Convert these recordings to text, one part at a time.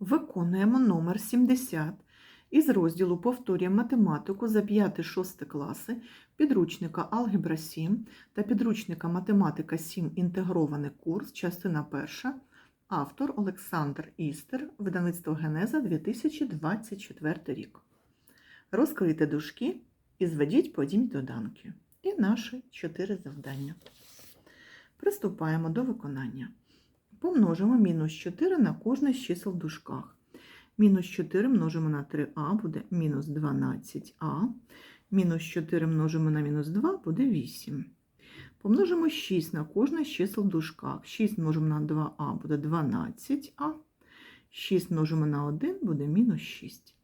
Виконуємо номер 70 із розділу Повторюємо математику за 5-6 класи підручника Алгебра 7 та підручника Математика 7 інтегрований курс, частина 1, автор Олександр Істер, видавництво Генеза 2024 рік. Розкрийте дужки і зведіть подібні доданки. І наші 4 завдання. Приступаємо до виконання. Помножимо мінус 4 на кожне з чисел в дужках. Мінус 4 множимо на 3а буде мінус 12а. Мінус 4 множимо на мінус 2 буде 8. Помножимо 6 на кожне з чисел в дужках. 6 множимо на 2а буде 12а. 6 множимо на 1 буде мінус 6.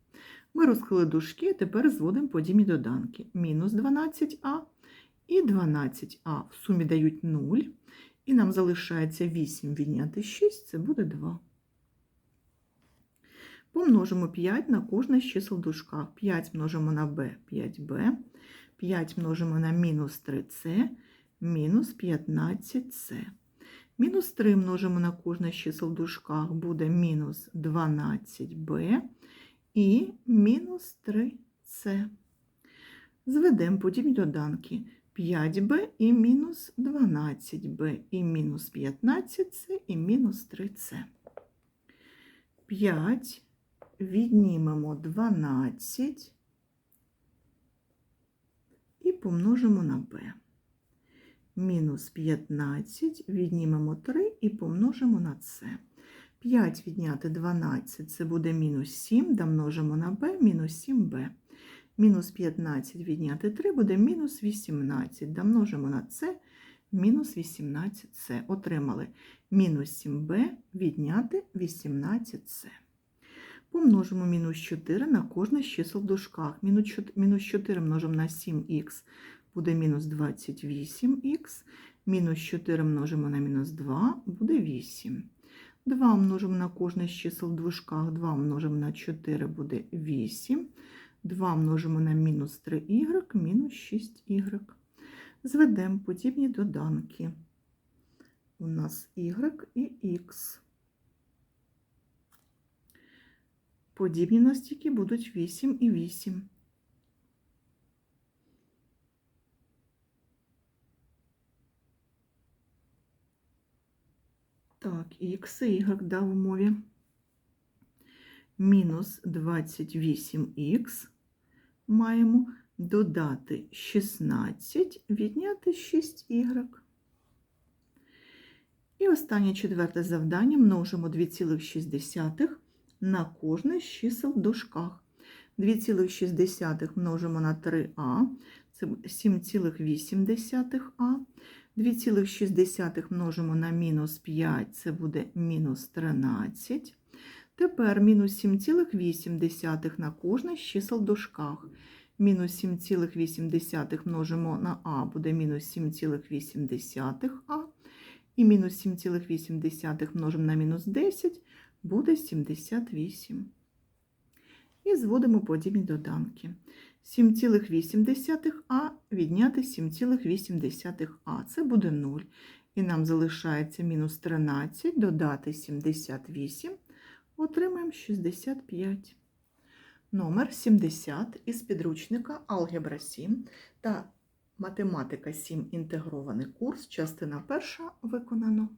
Ми розкрили дужки, тепер зводимо подібні доданки. Мінус 12а і 12а в сумі дають 0. І нам залишається 8 відняти 6, це буде 2. Помножимо 5 на кожне з чисел в дужках. 5 множимо на b, 5b. 5 множимо на мінус 3c, мінус 15c. Мінус 3 множимо на кожне з чисел в буде мінус 12b і мінус 3c. Зведемо подібні доданки. 5b і мінус 12b і мінус 15c і мінус 3c. 5 віднімемо 12 і помножимо на b. Мінус 15 віднімемо 3 і помножимо на c. 5 відняти 12 це буде мінус 7, домножимо на b, мінус 7b. Мінус 15 відняти 3 буде мінус 18. Домножимо на це мінус 18c. Отримали мінус 7b відняти 18c. Помножимо мінус 4 на кожне з чисел в дужках. Мінус 4 множимо на 7х буде мінус 28х. Мінус 4 множимо на мінус 2 буде 8. 2 множимо на кожне з чисел в дужках. 2 множимо на 4 буде 8. 2 множимо на мінус 3y, мінус 6y. Зведемо подібні доданки. У нас y і x. Подібні настільки будуть 8 і 8. Так, x і y дав в умові. Мінус 28х маємо додати 16, відняти 6y. І останнє четверте завдання множимо 2,6 на кожне з чисел в дужках. 2,6 множимо на 3а, це 7,8а. 2,6 множимо на мінус 5, це буде мінус 13. Тепер мінус 7,8 на кожне з чисел в дужках. Мінус 7,8 множимо на а, буде мінус 7,8а. І мінус 7,8 множимо на мінус 10 буде 78. І зводимо подібні доданки. 7,8а відняти 7,8а. Це буде 0. І нам залишається мінус 13 додати 78. Отримаємо 65. Номер 70 із підручника Алгебра 7 та Математика 7 інтегрований курс, частина перша виконано.